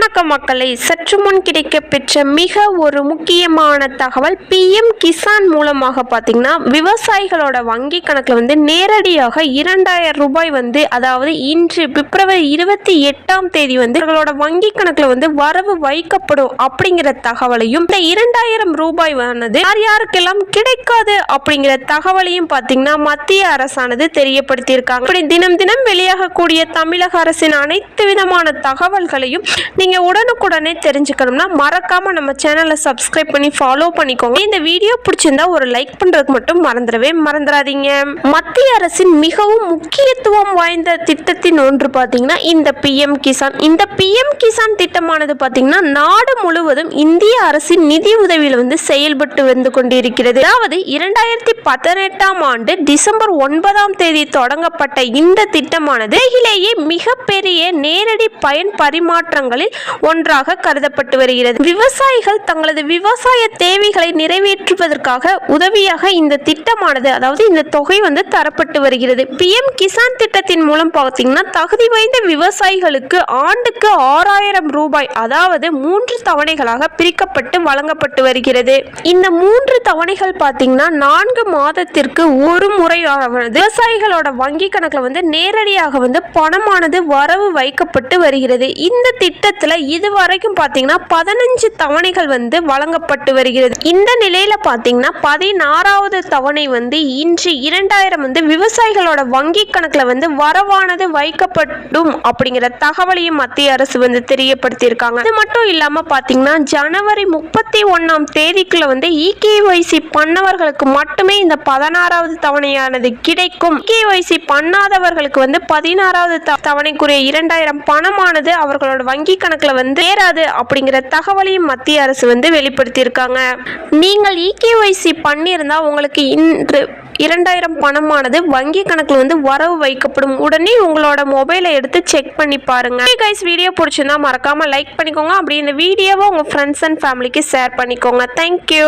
வணக்கம் மக்களை சற்று முன் கிடைக்க பெற்ற மிக ஒரு முக்கியமான தகவல் பிஎம் கிசான் மூலமாக பார்த்தீங்கன்னா விவசாயிகளோட வங்கி கணக்கில் வந்து நேரடியாக இரண்டாயிரம் ரூபாய் வந்து அதாவது இன்று பிப்ரவரி இருபத்தி எட்டாம் தேதி வந்து அவர்களோட வங்கி கணக்கில் வந்து வரவு வைக்கப்படும் அப்படிங்கிற தகவலையும் இந்த இரண்டாயிரம் ரூபாய் ஆனது யார் யாருக்கெல்லாம் கிடைக்காது அப்படிங்கிற தகவலையும் பார்த்தீங்கன்னா மத்திய அரசானது தெரியப்படுத்தியிருக்காங்க. இப்படி தினம் தினம் வெளியாகக்கூடிய தமிழக அரசின் அனைத்து விதமான தகவல்களையும் நீங்கள் உடனுக்குடனே தெரிஞ்சுக்கணும்னா மறக்காம நம்ம சேனலை சப்ஸ்கிரைப் பண்ணி ஃபாலோ பண்ணிக்கோங்க. இந்த வீடியோ பிடிச்சிருந்தா ஒரு லைக் பண்றதுக்கு மட்டும் மறந்துடவே மறந்துடாதீங்க. மத்திய அரசின் மிகவும் முக்கியத்துவம் வாய்ந்த திட்டத்தின் ஒன்று பார்த்தீங்கன்னா இந்த பிஎம் கிசான் இந்த பிஎம் கிசான் திட்டமானது பார்த்தீங்கன்னா நாடு முழுவதும் இந்திய அரசின் நிதி உதவியில் வந்து செயல்பட்டு வந்து கொண்டிருக்கிறது. அதாவது இரண்டாயிரத்தி பதினெட்டாம் ஆண்டு டிசம்பர் ஒன்பதாம் தேதி தொடங்கப்பட்ட இந்த திட்டமானது உலகிலேயே மிகப்பெரிய நேரடி பயன் பரிமாற்றங்களில் ஒன்றாக கருதப்பட்டு வருகிறது. விவசாயிகள் தங்களது விவசாய தேவைகளை நிறைவேற்றுவதற்காக உதவியாக இந்த திட்டமானது அதாவது இந்த தொகை வந்து தரப்பட்டு வருகிறது. பிஎம் கிசான் திட்டத்தின் மூலம் பார்த்தீங்கன்னா தகுதி வாய்ந்த விவசாயிகளுக்கு ஆண்டுக்கு ஆறாயிரம் ரூபாய் அதாவது மூன்று தவணைகளாக பிரிக்கப்பட்டு வழங்கப்பட்டு வருகிறது. இந்த மூன்று தவணைகள் பார்த்தீங்கன்னா நான்கு மாதத்திற்கு ஒரு முறையானது விவசாயிகளோட வங்கி கணக்கில் வந்து நேரடியாக வந்து பணமானது வரவு வைக்கப்பட்டு வருகிறது. இந்த திட்டத்தை இது வரைக்கும் பார்த்தீங்கன்னா பதினஞ்சு தவணைகள் வந்து வழங்கப்பட்டு வருகிறது. இந்த நிலையில பார்த்தீங்கன்னா பதினாறாவது தவணை வந்து இன்று இரண்டாயிரம் வந்து விவசாயிகளோட வங்கி கணக்கில் வந்து வரவானது வைக்கப்படும் அப்படிங்கிற தகவலையும் மத்திய அரசு வந்து தெரியப்படுத்தியிருக்காங்க. அது மட்டும் இல்லாம பார்த்தீங்கன்னா ஜனவரி முப்பத்தி ஒன்னாம் தேதிக்குள்ள வந்து இகேஒய்சி பண்ணவர்களுக்கு மட்டுமே இந்த பதினாறாவது தவணையானது கிடைக்கும். இகேஒய்சி பண்ணாதவர்களுக்கு வந்து பதினாறாவது த- தவணைக்குரிய இரண்டாயிரம் பணமானது அவர்களோட வங்கி கணக்கு கணக்குல வந்து சேராது அப்படிங்கிற தகவலையும் மத்திய அரசு வந்து வெளிப்படுத்தியிருக்காங்க. நீங்கள் இகேஒய்சி பண்ணியிருந்தா உங்களுக்கு இன்று இரண்டாயிரம் பணமானது வங்கி கணக்கில் வந்து வரவு வைக்கப்படும். உடனே உங்களோட மொபைலை எடுத்து செக் பண்ணி பாருங்க. கைஸ் வீடியோ பிடிச்சிருந்தா மறக்காம லைக் பண்ணிக்கோங்க. அப்படி இந்த வீடியோவை உங்க ஃப்ரெண்ட்ஸ் அண்ட் ஃபேமிலிக்கு ஷேர் பண்ணிக்கோங்க. Thank you